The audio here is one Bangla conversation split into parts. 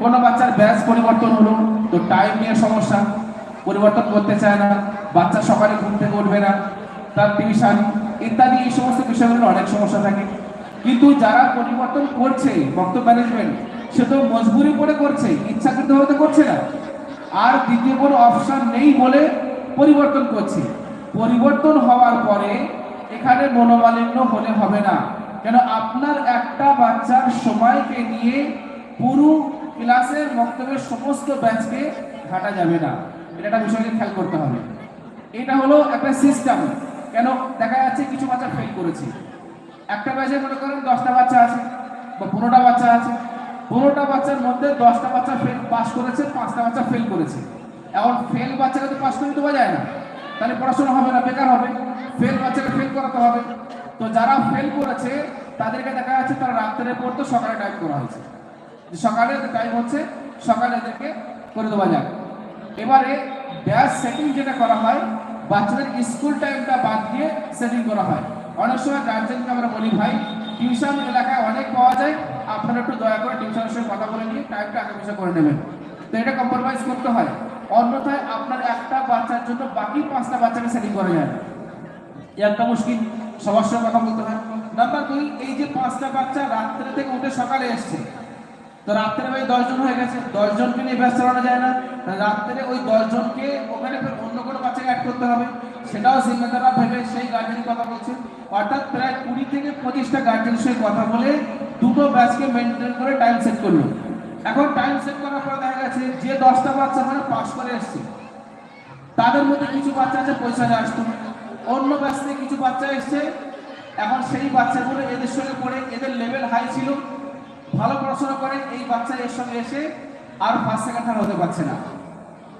কোনো বাচ্চার ব্যাচ পরিবর্তন হলো, তো টাইম নিয়ে সমস্যা। পরিবর্তন করতে চায় না, বাচ্চা সকালে ঘুম থেকে উঠবে না, তার টিউশন ইত্যাদি এই সমস্ত বিষয়গুলো অনেক সমস্যা থাকে। কিন্তু যারা পরিবর্তন করছে, বক্তব্য ম্যানেজমেন্ট সে তো মজবুরি করে করছে, ইচ্ছাকৃতভাবে তো করছে না। আর দ্বিতীয় কোনো অপশন নেই বলে পরিবর্তন করছে। পরিবর্তন হওয়ার পরে এখানে মনোমালিন্য হলে হবে না। কেন? আপনার একটা বাচ্চার সময়কে নিয়ে পুরো ক্লাসের বক্তব্যের সমস্ত ব্যাচকে ঘাটা যাবে না। এটা একটা বিষয়কে খেয়াল করতে হবে। এটা হলো একটা সিস্টেম কেন? দেখা যাচ্ছে কিছু বাচ্চা ফেল করেছে। একটা ব্যাচে মনে করেন দশটা বাচ্চা আছে বা পনেরোটা বাচ্চা আছে। পনেরোটা বাচ্চার মধ্যে দশটা বাচ্চা ফেল পাস করেছে, পাঁচটা বাচ্চা ফেল করেছে। এখন ফেল বাচ্চাকে তো পাস করে দেওয়া যায় না। তাহলে পড়াশোনা হবে না, বেকার হবে। ফেল বাচ্চাকে ফেল করাতে হবে। তো যারা ফেল করেছে, তাদেরকে দেখা যাচ্ছে তারা রাত্রে পড়তো সকালে টাইপ করা হয়েছে। যে সকালে টাইম হচ্ছে, সকালে এদেরকে করে দেওয়া যাক। এবারে ব্যাচ সেটিং যেটা করা হয়, বাচ্চাদের স্কুল টাইমটা বাদ দিয়ে সেটিং করা হয়। অনেক সময় গার্জেনকে আমরা বলি, ভাই টিউশন এলাকায় অনেক পাওয়া যায়, আপনারা একটু দয়া করে টিউশনের সঙ্গে কথা বলে নিয়ে টাইমটা আগে পিছিয়ে করে নেবেন। তো এটা কম্প্রোমাইজ করতে হয়। অন্যথায় আপনার একটা বাচ্চার জন্য বাকি পাঁচটা বাচ্চাকে সেটিং করা যায়। একটা মুশকিল, সবার সঙ্গে কথা বলতে হয়। নাম্বার দুই, এই যে পাঁচটা বাচ্চা রাত্রে থেকে উঠে সকালে এসছে তো রাত্রে ভাই দশজন হয়ে গেছে, দশজনকে নিয়ে ব্যাস চালানো যায় না। রাত্রে ওই দশজনকে ওখানে ফের অন্য কোনো বাচ্চাকে অ্যাড করতে হবে। সেটাও জিম্মেদারা ভেবে সেই গার্জেনের কথা বলছে। অর্থাৎ প্রায় কুড়ি থেকে পঁচিশটা গার্জেনের সঙ্গে কথা বলে দুটো ব্যাচকে মেনটেন করে টাইম সেট করল। এখন টাইম সেট করার পর দেখা গেছে যে দশটা বাচ্চা মানে পাস করে এসছে, তাদের মধ্যে কিছু বাচ্চা আছে পয়সা আসতো। অন্য ব্যাচ থেকে কিছু বাচ্চা এসছে, এখন সেই বাচ্চাগুলো এদের সঙ্গে পড়ে, এদের লেভেল হাই ছিল। ভালো পড়াশোনা করে এই বাচ্চা এর সঙ্গে এসে আর ফার্স্ট সেকেন্ড থার্ড হতে পারছে না।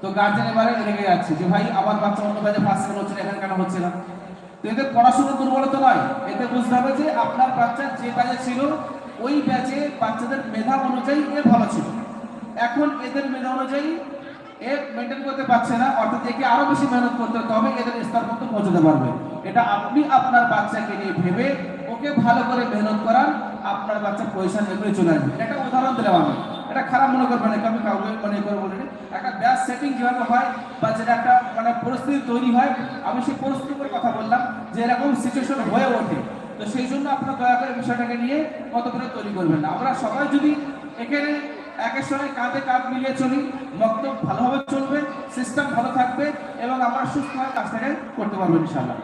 তো গার্জেন এবারে রেগে যাচ্ছে যে, ভাই, আমার বাচ্চা অন্য ব্যাচে ফার্স্ট সেকেন্ড হচ্ছে না, এখানে কেন হচ্ছে না? তো এদের পড়াশোনার দুর্বলতা নয়। এতে বুঝতে হবে যে, আপনার বাচ্চা যে ব্যাচে ছিল, ওই ব্যাচে বাচ্চাদের মেধা অনুযায়ী এ ভালো ছিল। এখন এদের মেধা অনুযায়ী এ মেনটেন করতে পারছে না, অর্থাৎ একে আরও বেশি মেহনত করতে তবে এদের স্তর পর্যন্ত পৌঁছতে পারবে। এটা আপনি আপনার বাচ্চাকে নিয়ে ভেবে ওকে ভালো করে মেহনত করান আপনার বাচ্চা পয়সা নেমে চলে আসবে। এটা একটা উদাহরণ দিলাম আমি। এটা খারাপ মনে করবেন না আমি কাউকে মনে করে বলিনি একটা ব্যাস সেটিং যেভাবে হয় বা যেটা একটা মানে পরিস্থিতি তৈরি হয়, আমি সেই পরিস্থিতির উপর কথা বললাম যে এরকম সিচুয়েশন হয়ে ওঠে। তো সেই জন্য আপনার দয়া করে বিষয়টাকে নিয়ে কত করে তৈরি করবেন আমরা সবাই যদি এখানে একের সঙ্গে কাঁধে কাঁধ মিলিয়ে চলি বক্তব্য ভালোভাবে চলবে সিস্টেম ভালো থাকবে এবং আমরা সুস্থভাবে কাজটাকে করতে পারব ইনশাআল্লাহ।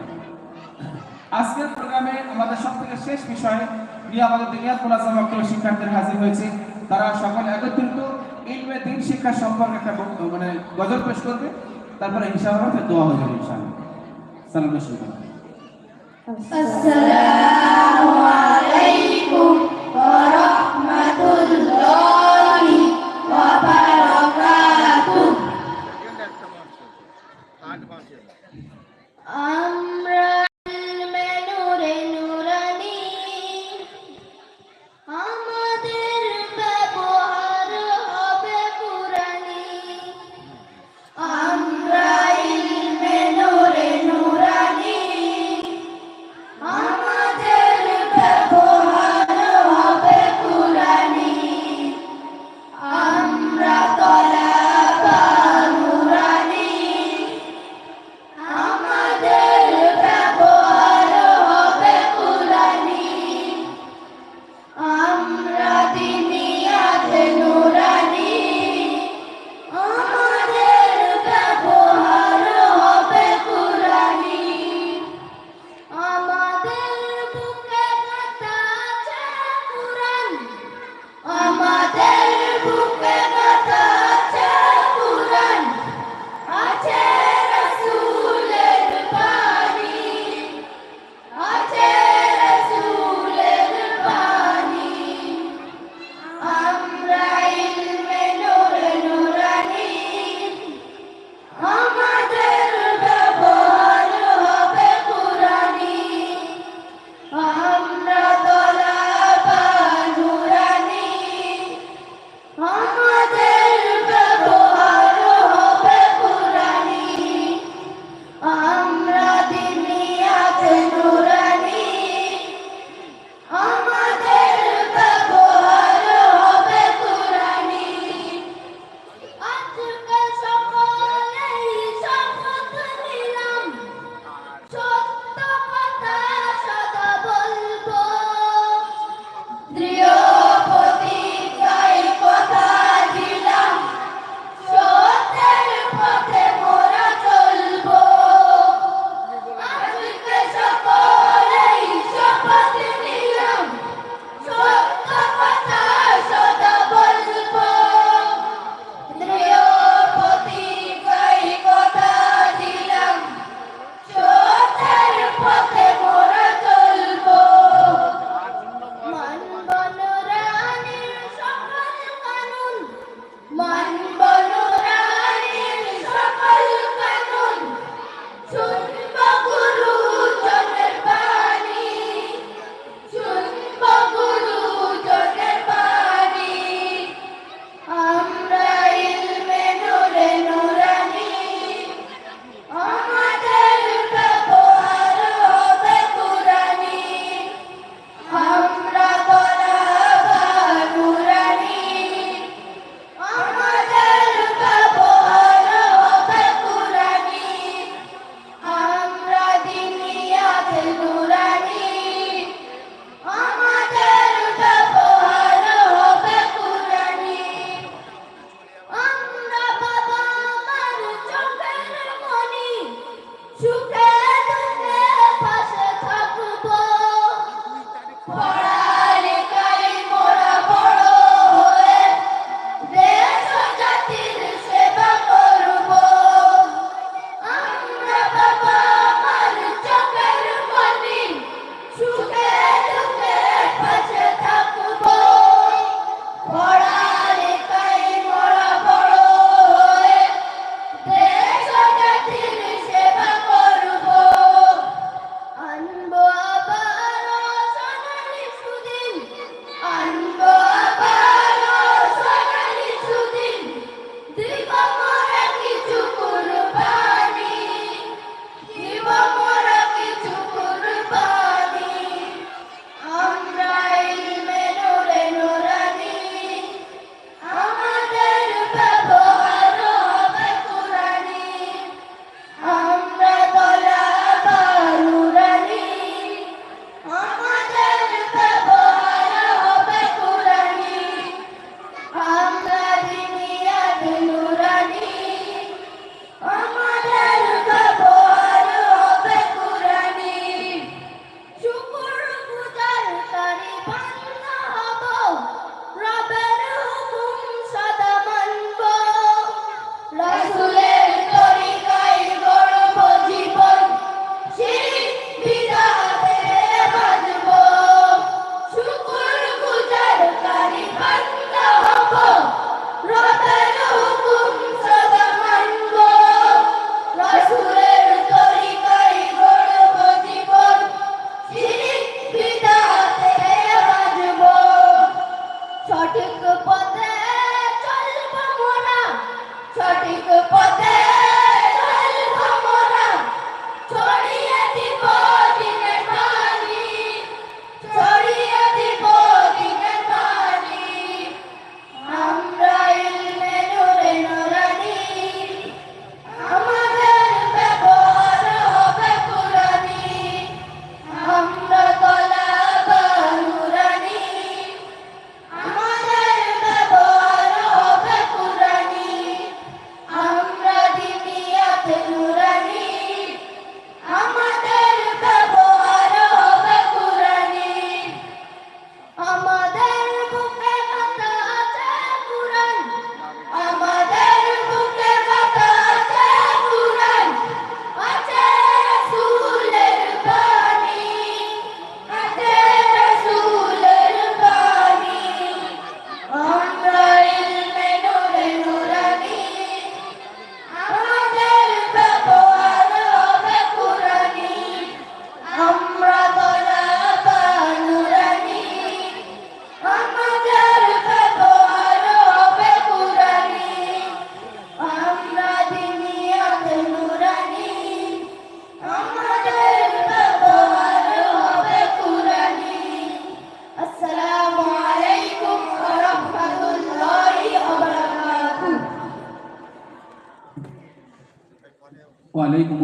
আজকের প্রোগ্রামে আমাদের সব থেকে শেষ বিষয় শিক্ষার্থীরা হাজির হয়েছে। তারা দিন সম্পর্কে মানে তারপরে ইনশাআল্লাহ দোয়া হয়ে যাবে ইনশাআল্লাহ। সালাম শুরু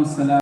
والسلام